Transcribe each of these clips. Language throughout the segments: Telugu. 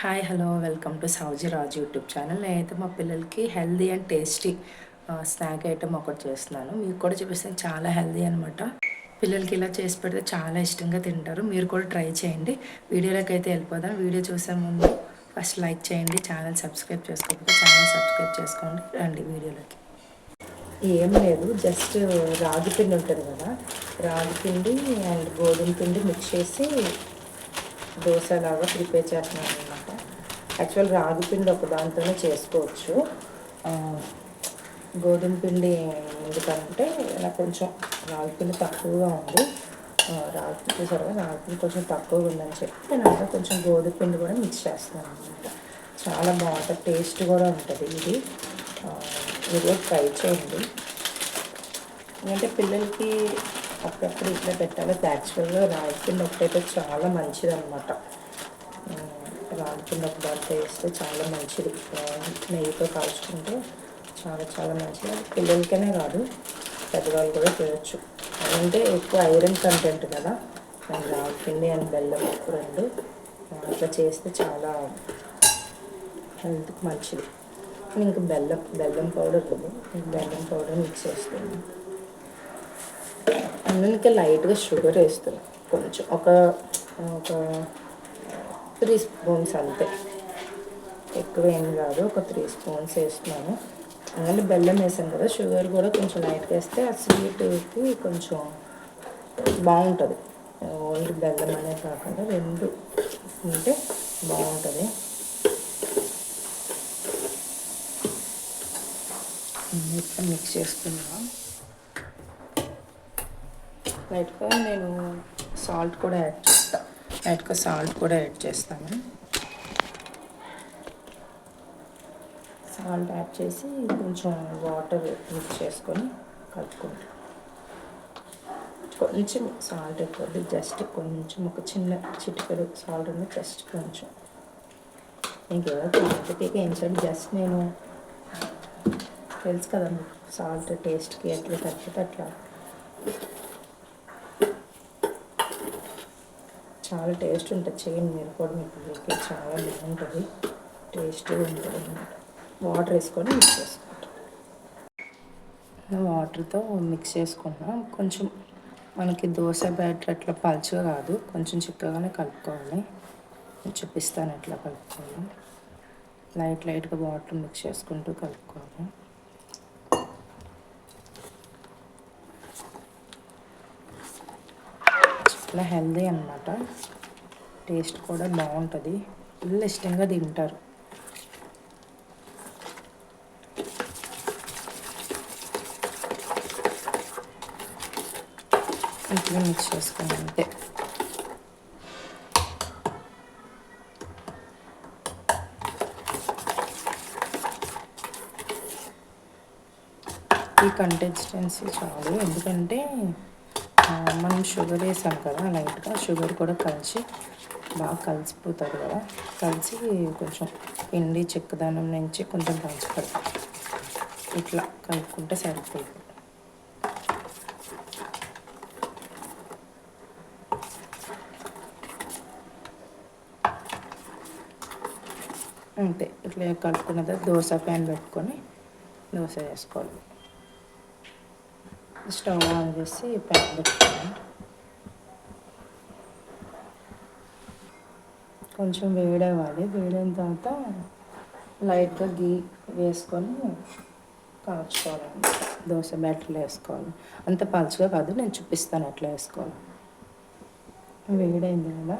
హాయ్ హలో వెల్కమ్ టు సౌజీ రాజు యూట్యూబ్ ఛానల్ నేనైతే మా పిల్లలకి healthy and tasty snack item ఒకటి చేస్తున్నాను. మీకు కూడా చూపిస్తాను చాలా హెల్దీ అనమాట పిల్లలకి ఇలా చేసి పెడితే చాలా ఇష్టంగా తింటారు. మీరు కూడా ట్రై చేయండి. వీడియోలోకి అయితే వెళ్ళిపోదాం. వీడియో చూసే ముందు ఫస్ట్ లైక్ చేయండి. ఛానల్ సబ్స్క్రైబ్ చేసుకోకపోతే ఛానల్ సబ్స్క్రైబ్ చేసుకోండి. రండి వీడియోలోకి. ఏం లేదు జస్ట్ రాగి పిండి ఉంటుంది కదా. రాగి పిండి అండ్ గోధుమ పిండి మిక్స్ చేసి దోశలాగా ప్రిపేర్ చేస్తున్నాను అనమాట యాక్చువల్ రాగి పిండి ఒక దాంతోనే చేసుకోవచ్చు. గోధుమ పిండి ఎందుకంటే నాకు కొంచెం రాగి పిండి తక్కువగా ఉంది. రాగి పిండి సరే రాగి పిండి కొంచెం తక్కువగా ఉందని చెప్పి నేను అంతా కొంచెం గోధుమ పిండి కూడా మిక్స్ చేస్తాను అనమాట చాలా బాగుంటుంది టేస్ట్ కూడా ఉంటుంది ఇది. మీరు ట్రై చేయండి. ఎందుకంటే పిల్లలకి అప్పుడప్పుడు ఇట్లా పెట్టాలి. యాక్చువల్గా రాగిపిండి ఒకటైతే చాలా మంచిది అనమాట రాగిపిండి ఒక దాంట్లో వేస్తే చాలా మంచిది. నెయ్యితో కాల్చుకుంటే చాలా చాలా మంచిది. పిల్లలకనే కాదు పెద్దవాళ్ళు కూడా తినచ్చు అంటే ఎక్కువ ఐరన్ కంటెంట్ కదా. రాగిపిండి అండ్ బెల్లం రెండు అట్లా చేస్తే చాలా హెల్త్కి మంచిది. ఇంకా బెల్లం బెల్లం పౌడర్ బెల్లం పౌడర్ మిక్స్ చేస్తాను. అందుకే లైట్గా షుగర్ వేస్తాను కొంచెం ఒక ఒక త్రీ స్పూన్స్ అంతే. ఎక్కువ ఏం కాదు ఒక త్రీ స్పూన్స్ వేస్తున్నాను. అందుకని బెల్లం వేసాను కదా షుగర్ కూడా కొంచెం లైట్గా వేస్తే ఆ స్వీట్కి కొంచెం బాగుంటుంది. ఓన్లీ బెల్లం అనే కాకుండా రెండు ఉంటే బాగుంటుంది. మిక్స్ చేసుకున్నాం లైట్గా నేను సాల్ట్ కూడా యాడ్ చేస్తాను లైట్గా సాల్ట్ కూడా యాడ్ చేస్తాను. సాల్ట్ యాడ్ చేసి కొంచెం వాటర్ మిక్స్ చేసుకొని కలుపుకుంటాం. కొంచెం సాల్ట్ ఎక్కువ జస్ట్ కొంచెం ఒక చిన్న చిటికెడు సాల్ట్ ఉంది జస్ట్ కొంచెం. ఇంకేదో క్వాంటిటీకి ఏం చేయండి జస్ట్ నేను తెలుసు కదా సాల్ట్ టేస్ట్కి ఎట్లా తగ్గితే అట్లా. చాలా టేస్ట్ ఉంటుంది. చేయండి మీరు కూడా మీ పిల్లలకి చాలా బాగుంటుంది. టేస్ట్ ఉంటుంది అనమాట వాటర్ వేసుకొని మిక్స్ చేసుకుంటాం వాటర్తో మిక్స్ చేసుకుంటున్నాం. కొంచెం మనకి దోశ బ్యాటర్ అట్లా పలుచగా కాదు. కొంచెం చిక్కగానే కలుపుకోవాలి. చూపిస్తాను ఎట్లా కలుపుకోవాలి. లైట్ లైట్గా వాటర్ మిక్స్ చేసుకుంటూ కలుపుకోవాలి. చాలా హెల్దీ అనమాట టేస్ట్ కూడా బాగుంటుంది. ఫుల్ ఇష్టంగా తింటారు. ఇట్లా మిక్స్ చేసుకోండి అంతే. ఈ కంటెస్టెన్సీ చాలు. ఎందుకంటే మనం షుగర్ వేసాం కదా లైట్గా షుగర్ కూడా కలిసి బాగా కలిసిపోతుంది కదా కలిసి కొంచెం పిండి చెక్కదానం నుంచి కొంచెం కలిసిపోతుంది ఇట్లా కలుపుకుంటే సరిపోతుంది. అంతే ఇట్లా కలుపుకున్న తర్వాత దోశ ప్యాన్ పెట్టుకొని దోశ వేసుకోవాలి. స్టవ్ ఆన్ చేసి ప్యాన్ పెట్టుకున్నాను కొంచెం వేడవ్వాలి. వేడైన తర్వాత లైట్గా గీ వేసుకొని కాల్చుకోవాలండి దోశ బ్యాటర్లో వేసుకోవాలి. అంత పలుచగా కాదు నేను చూపిస్తాను అట్లా వేసుకోవాలి. వేడైంది కదా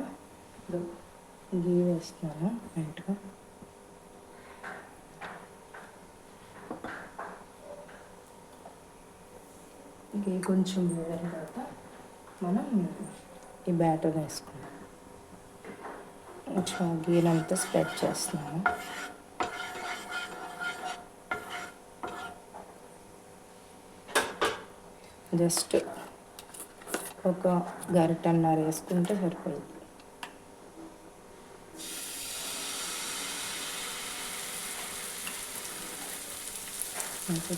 గీ వేస్తున్నాను లైట్గా. ఇంకే కొంచెం వేడిన తర్వాత మనం ఈ బ్యాటర్ వేసుకుందాం. కొంచెం గీనంతా స్ప్రెడ్ చేస్తున్నాను. జస్ట్ ఒక గరిటన్నర వేసుకుంటే సరిపోయింది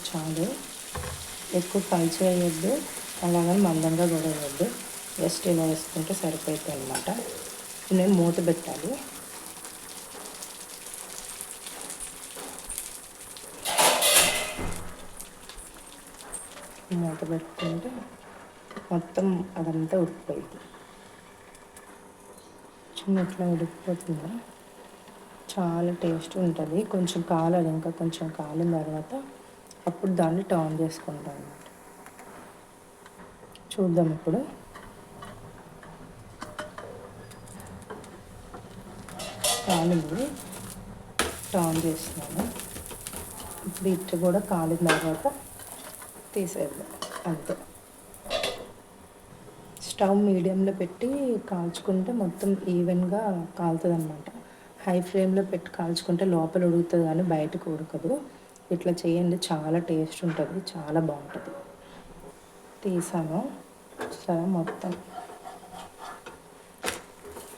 చాలు. ఎక్కువ పంచి వేయొద్దు. అలాగని మందంగా కూడా వేయద్దు. జస్ట్ ఇలా వేసుకుంటే సరిపోతుంది అనమాట నేను మూత పెట్టాలి. మూత పెట్టుకుంటే మొత్తం అదంతా ఉడికిపోయింది. చిన్న ఇట్లా ఉడికిపోతుంది. చాలా టేస్ట్ ఉంటుంది. కొంచెం కాలాలి ఇంకా కొంచెం కాలిన తర్వాత అప్పుడు దాన్ని టర్న్ చేసుకుంటాం అన్నమాట. చూద్దాం ఇప్పుడు. కాలింది టర్న్ చేస్తున్నాను. ఇప్పుడు ఇట్టు కూడా కాలిన తర్వాత తీసేద్దాం. అంతే. స్టవ్ మీడియంలో పెట్టి కాల్చుకుంటే మొత్తం ఈవెన్గా కాలుతుంది అనమాట హై ఫ్లేమ్లో పెట్టి కాల్చుకుంటే లోపల ఉడుకుతుంది కానీ బయటకు ఉడకదు. ఇట్లా చేయండి చాలా టేస్ట్ ఉంటుంది చాలా బాగుంటుంది. తీసాను సరే మొత్తం?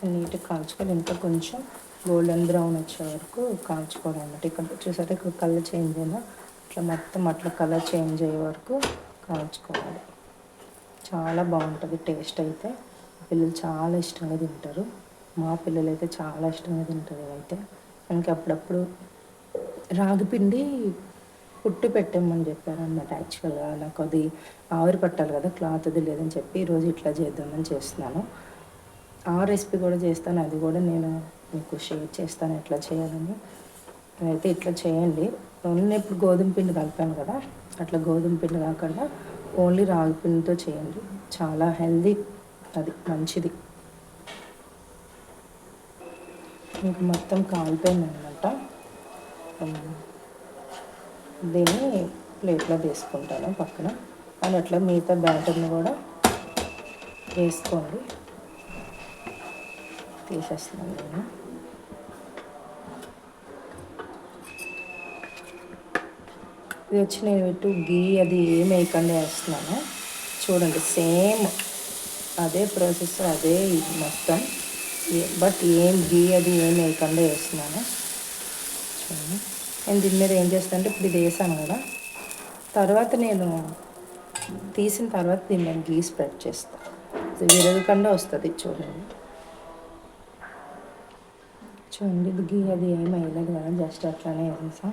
నీట్గా కాల్చుకొని ఇంకా కొంచెం గోల్డెన్ బ్రౌన్ వచ్చే వరకు కాల్చుకోవాలి అన్నమాట. ఇక్కడ చూసారా ఇక్కడ కలర్ చేంజ్ అయినా ఇట్లా మొత్తం అట్లా కలర్ చేంజ్ అయ్యే వరకు కాల్చుకోవాలి. చాలా బాగుంటుంది టేస్ట్ అయితే. పిల్లలు చాలా ఇష్టంగా తింటారు. మా పిల్లలు అయితే చాలా ఇష్టంగా తింటారు అయితే ఇంకా అప్పుడప్పుడు రాగి పిండి పుట్టి పెట్టామని చెప్పారనమాట యాక్చువల్గా నాకు అది ఆవిరి పట్టాలి కదా క్లాత్ అది లేదని చెప్పి ఈరోజు ఇట్లా చేద్దామని చేస్తున్నాను. ఆ రెసిపీ కూడా చేస్తాను అది కూడా నేను మీకు షేర్ చేస్తాను ఎట్లా చేయాలని. అయితే ఇట్లా చేయండి. ఓన్లీ ఇప్పుడు గోధుమ పిండి కలిపాను కదా అట్లా గోధుమ పిండి కాకుండా ఓన్లీ రాగి పిండితో చేయండి. చాలా హెల్దీ అది మంచిది. ఇంకా మొత్తం కాలిపోయింది అనమాట దీన్ని ప్లేట్లో తీసుకుంటాను పక్కన. అండ్ అట్లా మిగతా బ్యాటర్ని కూడా వేసుకోండి. తీసేస్తున్నాను నేను. ఇది వచ్చి నేను ఇటు గీ అది ఏం వేయకుండా వేస్తున్నాను. చూడండి సేమ్ అదే ప్రాసెస్ అదే ఇది మొత్తం. బట్ ఏం గీ అది ఏం వేయకుండా వేస్తున్నాను. వేసుకున్నాను నేను దీని మీద ఏం చేస్తానంటే ఇప్పుడు ఇది వేసాను కదా. తర్వాత నేను తీసిన తర్వాత దీన్ని నేను గీ స్ప్రెడ్ చేస్తాను విరగకుండా వస్తుంది చూడండి. చూడండి ఇది గీ అది ఏం అయ్యలేదు కదా జస్ట్ అట్లానే వేసాం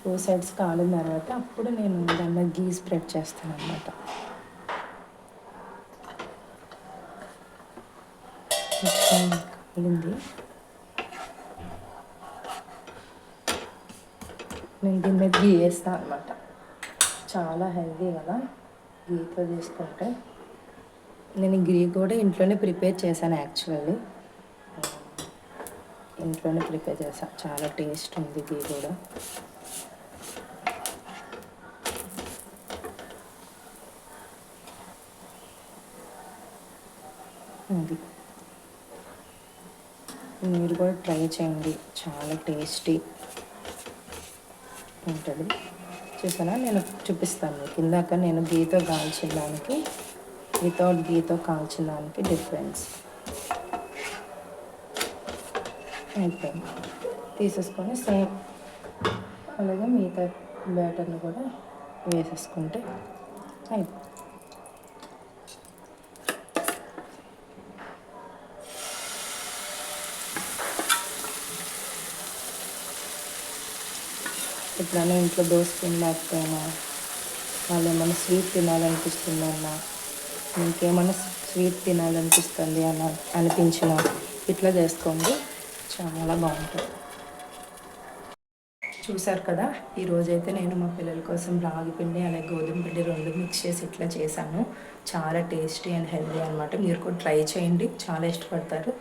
టూ సైడ్స్ కాలిన తర్వాత అప్పుడు నేను దాన్ని గీ స్ప్రెడ్ చేస్తాను అనమాట కాలింది నేను దీని మీద గీ వేస్తాను అనమాట చాలా హెల్దీ కదా గీతో తీసుకుంటే నేను గీ కూడా ఇంట్లోనే ప్రిపేర్ చేశాను యాక్చువల్లీ. ఇంట్లోనే ప్రిపేర్ చేశాను చాలా టేస్ట్ ఉంది గీ కూడా. అది. మీరు కూడా ట్రై చేయండి. చాలా టేస్టీ ఉంటుంది. చూసారా? నేను చూపిస్తాను మీకు. ఇందాక నేను గీతో కాల్చిన దానికి వితౌట్ గీతో కాల్చిన దానికి డిఫరెన్స్ అయిపోయింది తీసేసుకొని సేమ్ అలాగే మిగతా బ్యాటర్ని కూడా వేసేసుకుంటే అయిపోయింది ఎప్పుడైనా ఇంట్లో దోశ తినలేకపోయినా వాళ్ళు ఏమైనా స్వీట్ తినాలనిపిస్తుందన్నా ఇంకేమైనా స్వీట్ తినాలనిపిస్తుంది అన్న అనిపించిన ఇట్లా చేసుకోండి. చాలా బాగుంటుంది. చూసారు కదా ఈరోజైతే నేను మా పిల్లల కోసం రాగి పిండి అలాగే గోధుమ పిండి రెండు మిక్స్ చేసి ఇట్లా చేశాను. చాలా టేస్టీ అండ్ హెల్దీ అనమాట మీరు కూడా ట్రై చేయండి. చాలా ఇష్టపడతారు.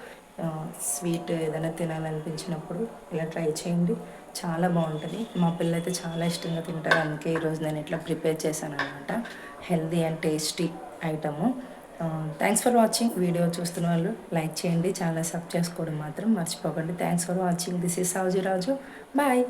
స్వీట్ ఏదైనా తినాలనిపించినప్పుడు ఇలా ట్రై చేయండి. చాలా బాగుంటుంది. మా పిల్లలు అయితే చాలా ఇష్టంగా తింటారు. అందుకే ఈరోజు నేను ఇట్లా ప్రిపేర్ చేశాను అనమాట healthy and tasty item. Thanks for watching. Video చూస్తున్న వాళ్ళు లైక్ చేయండి. చాలా సబ్ చేసుకోవడం మాత్రం మర్చిపోకండి. Thanks for watching. This is Raju. Bye.